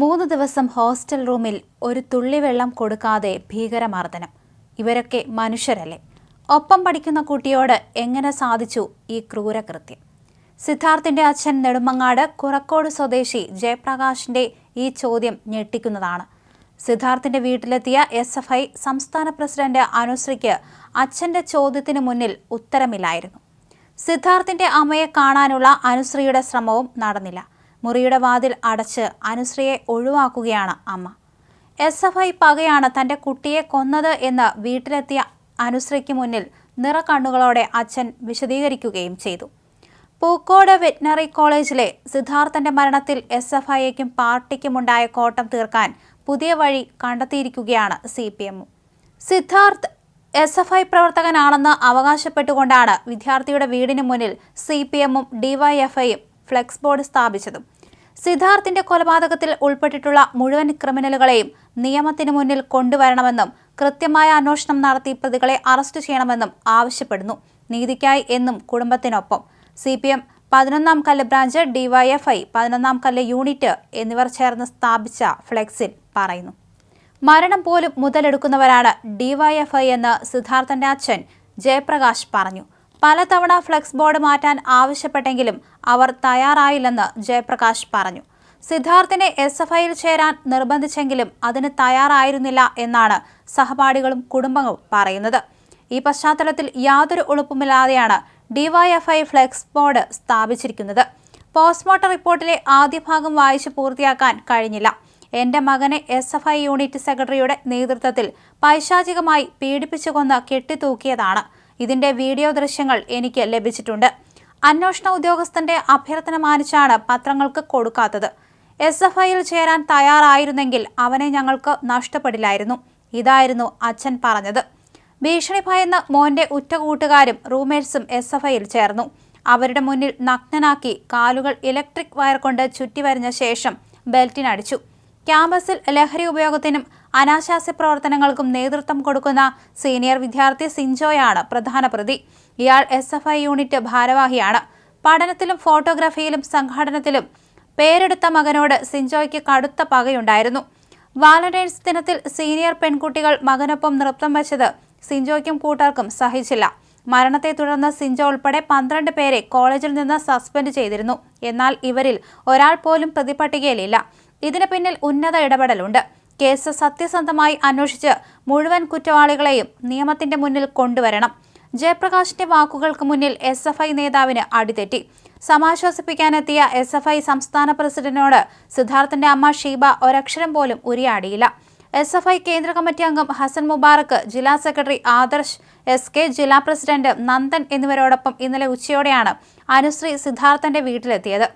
മൂന്ന് ദിവസം ഹോസ്റ്റൽ റൂമിൽ ഒരു തുള്ളി വെള്ളം കൊടുക്കാതെ ഭീകരമർദ്ദനം. ഇവരൊക്കെ മനുഷ്യരല്ലേ? ഒപ്പം പഠിക്കുന്ന കുട്ടിയോട് എങ്ങനെ സാധിച്ചു ഈ ക്രൂരകൃത്യം? സിദ്ധാർത്ഥിന്റെ അച്ഛൻ നെടുമങ്ങാട് കുറക്കോട് സ്വദേശി ജയപ്രകാശിന്റെ ഈ ചോദ്യം ഞെട്ടിക്കുന്നതാണ്. സിദ്ധാർത്ഥിന്റെ വീട്ടിലെത്തിയ എസ് എഫ് ഐ സംസ്ഥാന പ്രസിഡന്റ് അനുശ്രീക്ക് അച്ഛന്റെ ചോദ്യത്തിന് മുന്നിൽ ഉത്തരമില്ലായിരുന്നു. സിദ്ധാർത്ഥിന്റെ അമ്മയെ കാണാനുള്ള അനുശ്രീയുടെ ശ്രമവും നടന്നില്ല. മുറിയുടെ വാതിൽ അടച്ച് അനുശ്രീയെ ഒഴിവാക്കുകയാണ് അമ്മ. എസ് എഫ് ഐ പകയാണ് തന്റെ കുട്ടിയെ കൊന്നത് എന്ന് വീട്ടിലെത്തിയ അനുശ്രീക്ക് മുന്നിൽ നിറക്കണ്ണുകളോടെ അച്ഛൻ വിശദീകരിക്കുകയും ചെയ്തു. പൂക്കോട് വെറ്റിനറി കോളേജിലെ സിദ്ധാർത്ഥന്റെ മരണത്തിൽ എസ് എഫ് ഐക്കും പാർട്ടിക്കുമുണ്ടായ കോട്ടം തീർക്കാൻ പുതിയ വഴി കണ്ടെത്തിയിരിക്കുകയാണ് സി പി എമ്മും സിദ്ധാർത്ഥ് എസ് എഫ് ഐ പ്രവർത്തകനാണെന്ന് അവകാശപ്പെട്ടുകൊണ്ടാണ് വിദ്യാർത്ഥിയുടെ വീടിന് മുന്നിൽ സി പി എമ്മും ഡിവൈഎഫ്ഐയും ഫ്ലെക്സ് ബോർഡ് സ്ഥാപിച്ചതും. സിദ്ധാർത്ഥിന്റെ കൊലപാതകത്തിൽ ഉൾപ്പെട്ടിട്ടുള്ള മുഴുവൻ ക്രിമിനലുകളെയും നിയമത്തിന് മുന്നിൽ കൊണ്ടുവരണമെന്നും കൃത്യമായ അന്വേഷണം നടത്തി പ്രതികളെ അറസ്റ്റ് ചെയ്യണമെന്നും ആവശ്യപ്പെടുന്നു. നീതിക്കായി എന്നും കുടുംബത്തിനൊപ്പം. സി പി എം പതിനൊന്നാം കല്ല് ബ്രാഞ്ച് ഡിവൈഎഫ്ഐ പതിനൊന്നാം കല്ല് യൂണിറ്റ് എന്നിവർ ചേർന്ന് സ്ഥാപിച്ച ഫ്ലെക്സിൽ പറയുന്നു. മരണം പോലും മുതലെടുക്കുന്നവരാണ് ഡിവൈഎഫ്ഐ എന്ന് സിദ്ധാർത്ഥന്റെ അച്ഛൻ ജയപ്രകാശ് പറഞ്ഞു. പലതവണ ഫ്ലെക്സ് ബോർഡ് മാറ്റാൻ ആവശ്യപ്പെട്ടെങ്കിലും അവർ തയ്യാറായില്ലെന്ന് ജയപ്രകാശ് പറഞ്ഞു. സിദ്ധാർത്ഥിനെ എസ് എഫ് ഐയിൽ ചേരാൻ നിർബന്ധിച്ചെങ്കിലും അതിന് തയ്യാറായിരുന്നില്ല എന്നാണ് സഹപാഠികളും കുടുംബങ്ങളും പറയുന്നത്. ഈ പശ്ചാത്തലത്തിൽ യാതൊരു ഒളിപ്പുമില്ലാതെയാണ് ഡിവൈഎഫ്ഐ ഫ്ലെക്സ് ബോർഡ് സ്ഥാപിച്ചിരിക്കുന്നത്. പോസ്റ്റ്മോർട്ടം റിപ്പോർട്ടിലെ ആദ്യ ഭാഗം വായിച്ചു പൂർത്തിയാക്കാൻ കഴിഞ്ഞില്ല. എന്റെ മകനെ എസ് എഫ് ഐ യൂണിറ്റ് സെക്രട്ടറിയുടെ നേതൃത്വത്തിൽ പൈശാചികമായി പീഡിപ്പിച്ചു കൊന്ന് കെട്ടിത്തൂക്കിയതാണ്. ഇതിന്റെ വീഡിയോ ദൃശ്യങ്ങൾ എനിക്ക് ലഭിച്ചിട്ടുണ്ട്. അന്വേഷണ ഉദ്യോഗസ്ഥന്റെ അഭ്യർത്ഥന മാനിച്ചാണ് പത്രങ്ങൾക്ക് കൊടുക്കാത്തത്. എസ് എഫ് ഐയിൽ ചേരാൻ തയ്യാറായിരുന്നെങ്കിൽ അവനെ ഞങ്ങൾക്ക് നഷ്ടപ്പെടില്ലായിരുന്നു. ഇതായിരുന്നു അച്ഛൻ പറഞ്ഞത്. ഭീഷണി ഭയന്ന് മോന്റെ ഉറ്റ കൂട്ടുകാരും റൂംമേറ്റ്സും എസ് എഫ് ഐയിൽ ചേർന്നു. അവരുടെ മുന്നിൽ നഗ്നനാക്കി കാലുകൾ ഇലക്ട്രിക് വയർ കൊണ്ട് ചുറ്റിവരിഞ്ഞ ശേഷം ബെൽറ്റിനടിച്ചു. ക്യാമ്പസിൽ ലഹരി ഉപയോഗത്തിനും അനാശാസ്യ പ്രവർത്തനങ്ങൾക്കും നേതൃത്വം കൊടുക്കുന്ന സീനിയർ വിദ്യാർത്ഥി സിൻജോയാണ് പ്രധാന പ്രതി. ഇയാൾ എസ് എഫ് ഐ യൂണിറ്റ് ഭാരവാഹിയാണ്. പഠനത്തിലും ഫോട്ടോഗ്രാഫിയിലും സംഘാടനത്തിലും പേരെടുത്ത മകനോട് സിൻജോയ്ക്ക് കടുത്ത പകയുണ്ടായിരുന്നു. വാലന്റൈൻസ് ദിനത്തിൽ സീനിയർ പെൺകുട്ടികൾ മകനൊപ്പം നൃത്തം വച്ചത് സിൻജോയ്ക്കും കൂട്ടർക്കും സഹിച്ചില്ല. മരണത്തെ തുടർന്ന് സിൻജോ ഉൾപ്പെടെ പന്ത്രണ്ട് പേരെ കോളേജിൽ നിന്ന് സസ്പെൻഡ് ചെയ്തിരുന്നു. എന്നാൽ ഇവരിൽ ഒരാൾ പോലും പ്രതിപട്ടികയിലില്ല. ഇതിന് പിന്നിൽ ഉന്നത ഇടപെടലുണ്ട്. കേസ് സത്യസന്ധമായി അന്വേഷിച്ച് മുഴുവൻ കുറ്റവാളികളെയും നിയമത്തിന്റെ മുന്നിൽ കൊണ്ടുവരണം. ജയപ്രകാശിന്റെ വാക്കുകൾക്ക് മുന്നിൽ എസ് എഫ് ഐ നേതാവിന് അടിതെറ്റി. സമാശ്വസിപ്പിക്കാനെത്തിയ എസ് എഫ് ഐ സംസ്ഥാന പ്രസിഡന്റിനോട് സിദ്ധാർത്ഥന്റെ അമ്മ ഷീബ ഒരക്ഷരം പോലും ഉരിയാടിയില്ല. എസ് എഫ് ഐ കേന്ദ്ര കമ്മിറ്റി അംഗം ഹസൻ മുബാറക്ക് ജില്ലാ സെക്രട്ടറി ആദർശ് എസ് കെ ജില്ലാ പ്രസിഡന്റ് നന്ദൻ എന്നിവരോടൊപ്പം ഇന്നലെ ഉച്ചയോടെയാണ് അനുശ്രീ സിദ്ധാർത്ഥന്റെ വീട്ടിലെത്തിയത്.